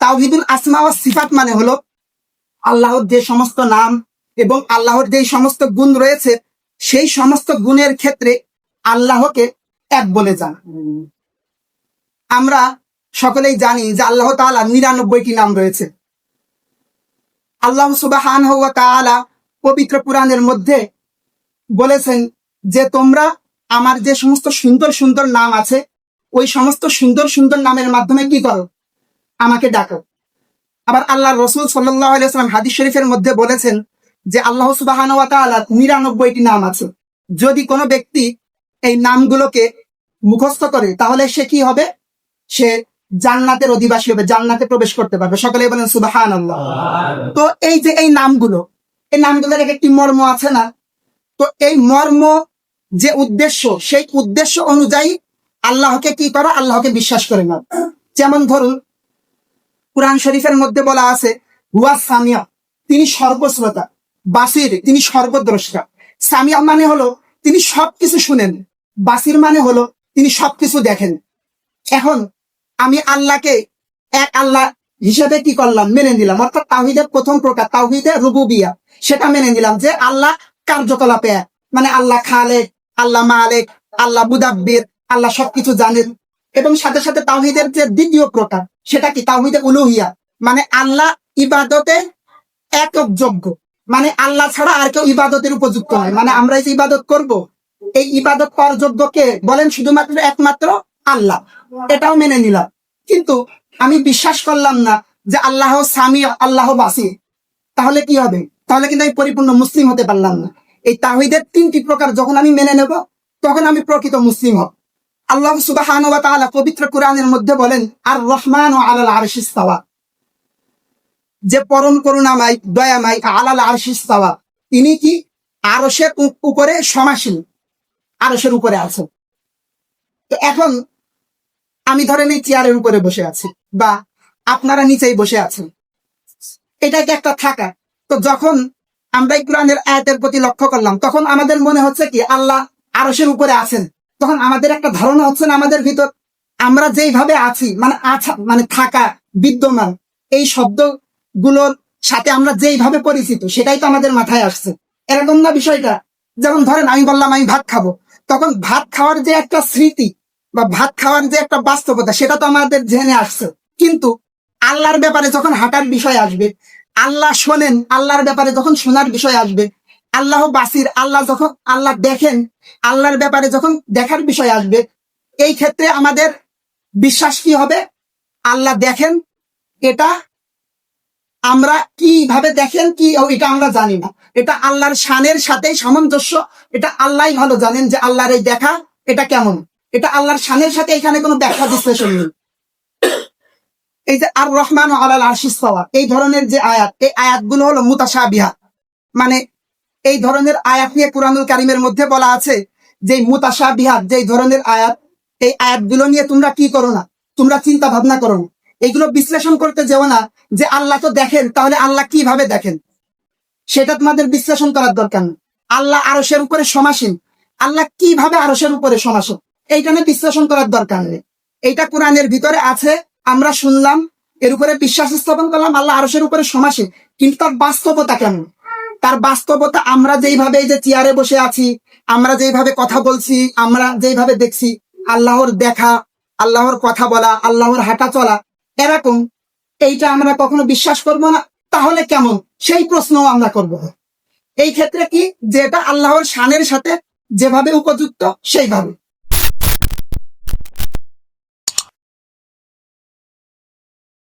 তাওহিদুল আসমা ও সিফাত মানে হলো আল্লাহর যে সমস্ত নাম এবং আল্লাহর যে সমস্ত গুণ রয়েছে, সেই সমস্ত গুণের ক্ষেত্রে আল্লাহকে এক বলে যান। আমরা সকলেই জানি যে আল্লাহ তাআলা নিরানব্বইটি নাম রয়েছে। আল্লাহ সুবাহান তাআলা পবিত্র পুরাণের মধ্যে বলেছেন যে, তোমরা আমার যে সমস্ত সুন্দর সুন্দর নাম আছে, ওই সমস্ত সুন্দর সুন্দর নামের মাধ্যমে কি করো? আমাকে ডাকো। আবার আল্লাহ রসুল সাল্লাম হাদিস শরীফের মধ্যে বলেছেন যে আল্লাহ সুবাহান নিরানব্বইটি নাম আছে। যদি কোনো ব্যক্তি এই নামগুলোকে মুখস্থ করে তাহলে সে কি হবে? সে জান্নাতের অধিবাসী হবে জান্নাতে প্রবেশ করতে পারবে। সকলে বলেন সুবাহান আল্লাহ তো এই যে এই নামগুলো এই নামগুলোর এক একটি মর্ম আছে না? তো এই মর্ম যে উদ্দেশ্য সেই উদ্দেশ্য অনুযায়ী আল্লাহকে কি করো? আল্লাহকে বিশ্বাস করে না যেমন ধরুন কোরআন শরীফের মধ্যে বলা আছে তিনি সর্বশ্রোতা। বাসির, তিনি সর্বদ্রষ্টা। সামিয়া মানে হলো, তিনি সবকিছু শুনেন। বাসির মানে হলো, তিনি সবকিছু দেখেন। এখন আমি আল্লাহকে এক আল্লাহ হিসেবে কি করলাম? মেনে নিলাম। অর্থাৎ তাহিদের প্রথম প্রকার তাহিদের রুবুবিয়া। সেটা মেনে নিলাম যে আল্লাহ কার্যকলাপে মানে আল্লাহ খালেক, আল্লাহ মালেক, আল্লাহ মুদাব্বির, আল্লাহ সবকিছু জানেন। এবং সাথে সাথে তাওহিদের যে দ্বিতীয় প্রকার সেটা কি? তাওহিদে উলুহিয়া। মানে আল্লাহ ইবাদতে একক যোগ্য মানে আল্লাহ ছাড়া আর কেউ ইবাদতের উপযুক্ত নয়। মানে আমরা এই ইবাদত করব, এই ইবাদত করার যোগ্য কে? বলেন শুধুমাত্র একমাত্র আল্লাহ। এটাও মেনে নিলাম। কিন্তু আমি বিশ্বাস করলাম না যে আল্লাহ সামি আল্লাহ বাসি। তাহলে কি হবে? তাহলে কিন্তু আমি পরিপূর্ণ মুসলিম হতে পারলাম না। এই তাহিদের তিনটি প্রকার যখন আমি মেনে নেব, তখন আমি প্রকৃত মুসলিম হব। আল্লাহ সুবাহান পবিত্র কোরআনের মধ্যে বলেন আর রহমান ও আলাল আরশিস্তাওয়া যে পরম করুণাময়, দয়াময়, আলাল আরশিস্তাওয়া তিনি কি আরশের উপরে সমাসীন? আরশের উপরে আছেন। তো এখন আমি ধরেন এই চেয়ারের উপরে বসে আছি বা আপনারা নিচেই বসে আছেন। এটা কি একটা থাকা। তো যখন আমরা এই কোরআনের আয়াতের প্রতি লক্ষ্য করলাম, তখন আমাদের মনে হচ্ছে কি, আল্লাহ আরশের উপরে আছেন। তখন আমাদের একটা ধারণা হচ্ছে না আমাদের ভিতর আমরা যেইভাবে আছি মানে আছা মানে থাকা, বিদ্যমান, এই শব্দগুলোর সাথে আমরা যেইভাবে পরিচিত, সেটাই তো আমাদের মাথায় আসছে। এরকম না বিষয়টা? যেমন ধরেন আমি বললাম আমি ভাত খাব, তখন ভাত খাওয়ার যে একটা স্মৃতি বা ভাত খাওয়ার যে একটা বাস্তবতা, সেটা তো আমাদের জেনে আসছে। কিন্তু আল্লাহর ব্যাপারে যখন হাঁটার বিষয় আসবে, আল্লাহ শোনেন, আল্লাহর ব্যাপারে যখন শোনার বিষয় আসবে আল্লাহ বাসির, আল্লাহ যখন আল্লাহ দেখেন, আল্লাহর ব্যাপারে যখন দেখার বিষয় আসবে, এই ক্ষেত্রে আমাদের বিশ্বাস কি হবে? আল্লাহ দেখেন এটা আমরা কীভাবে দেখেন, কি এটা আমরা জানি না। এটা আল্লাহর শানের সাথে সামঞ্জস্য, এটা আল্লাহই ভালো জানেন যে আল্লাহর এই দেখা এটা কেমন। এটা আল্লাহর শানের সাথে এখানে কোনো ব্যাখ্যা বিশ্লেষণ নেই। এই যে আর রহমান ও আলাল আশিস এই ধরনের যে আয়াত, এই আয়াতগুলো হলো মুতাশাবিহা। মানে এই ধরনের আয়াত নিয়ে কুরআনুল কারিমের মধ্যে বলা আছে যে মুতাশাবিহাত যে ধরনের আয়াত, এই আয়াতগুলো নিয়ে তোমরা কি করো না? তোমরা চিন্তা ভাবনা করো না। এগুলো বিশ্লেষণ করতে যেও না যে আল্লাহ তো দেখেন, তাহলে আল্লাহ কীভাবে দেখেন? সেটা তোমাদের বিশ্লেষণ করার দরকার নেই। আল্লাহ আরশের উপরে সমাসীন। আল্লাহ কীভাবে আরশের উপরে সমাসীন? এইটা নিয়ে বিশ্লেষণ করার দরকার নেই। এইটা কোরআনের ভিতরে আছে, আমরা শুনলাম, এর উপরে বিশ্বাস স্থাপন করলাম, আল্লাহ আরশের উপরে সমাসীন। কিন্তু তার বাস্তবতা কেমন? তার বাস্তবতা আমরা যেইভাবে এই যে চেয়ারে বসে আছি, আমরা যেইভাবে কথা বলছি, আমরা যেইভাবে দেখছি, আল্লাহর দেখা, আল্লাহর কথা বলা, আল্লাহর হাঁটা চলা, এরকম এইটা আমরা কখনো বিশ্বাস করব না? তাহলে কেমন? সেই প্রশ্নও আমরা করব। এই ক্ষেত্রে কি? যেটা আল্লাহর শানের সাথে যেভাবে উপযুক্ত, সেইভাবে।